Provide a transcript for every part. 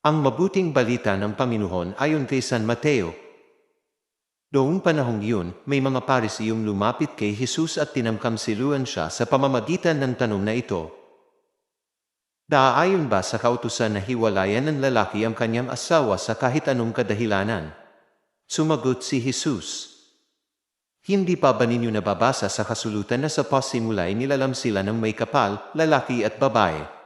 Ang mabuting balita ng Panginoon ayon kay San Mateo. Noong panahong yun, may mga parisiyong lumapit kay Jesus at tinamkamsiluan siya sa pamamagitan ng tanong na ito. Naaayon ba sa kautusan na hiwalayan ng lalaki ang kanyang asawa sa kahit anong kadahilanan? Sumagot si Jesus. Hindi pa ba ninyo nababasa sa kasulutan na sa pasimula ay nilalam sila ng may kapal, lalaki at babae?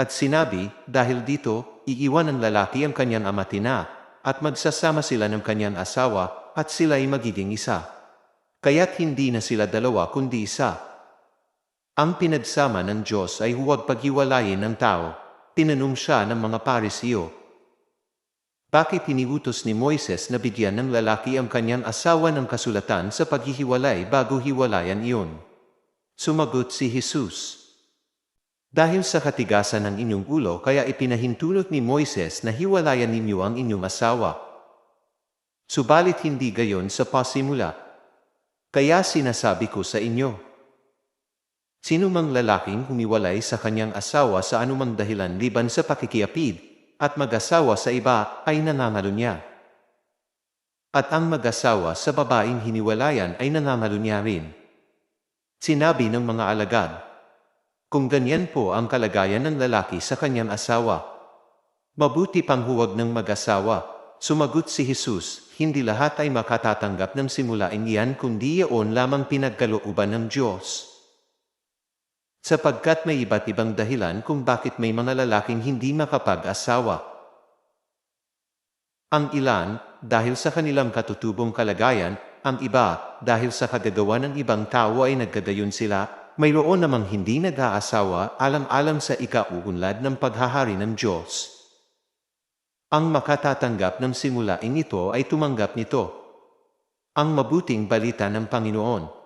At sinabi, dahil dito, iiwan ng lalaki ang kanyang amatina, at magsasama sila ng kanyang asawa, at sila ay magiging isa. Kaya't hindi na sila dalawa kundi isa. Ang pinagsama ng Diyos ay huwag paghiwalayin ng tao. Tinanong siya ng mga parisiyo. Bakit iniutos ni Moises na bigyan ng lalaki ang kanyang asawa ng kasulatan sa paghihiwalay bago hiwalayan iyon? Sumagot si Jesus. Dahil sa katigasan ng inyong ulo kaya ipinahintulot ni Moises na hiwalayan ninyo ang inyong asawa. Subalit hindi gayon sa pasimula. Kaya sinasabi ko sa inyo, sino mang lalaking humiwalay sa kanyang asawa sa anumang dahilan liban sa pakikiapid at mag-asawa sa iba ay nangangalo niya. At ang mag-asawa sa babaeng hiniwalayan ay nangangalo niya rin. Sinabi ng mga alagad, kung ganyan po ang kalagayan ng lalaki sa kanyang asawa, mabuti pang huwag ng mag-asawa. Sumagot si Jesus, hindi lahat ay makatatanggap ng simulaing iyan kundi iyon lamang pinagkalooban ng Diyos. Sapagkat may iba't ibang dahilan kung bakit may mga lalaking hindi makapag-asawa. Ang ilan, dahil sa kanilang katutubong kalagayan, ang iba, dahil sa kagagawa ng ibang tao ay nagkagayon sila, mayroon namang hindi nag-aasawa alang-alang sa ikauunlad ng paghahari ng Diyos. Ang makatatanggap ng simulaing ito ay tumanggap nito. Ang mabuting balita ng Panginoon.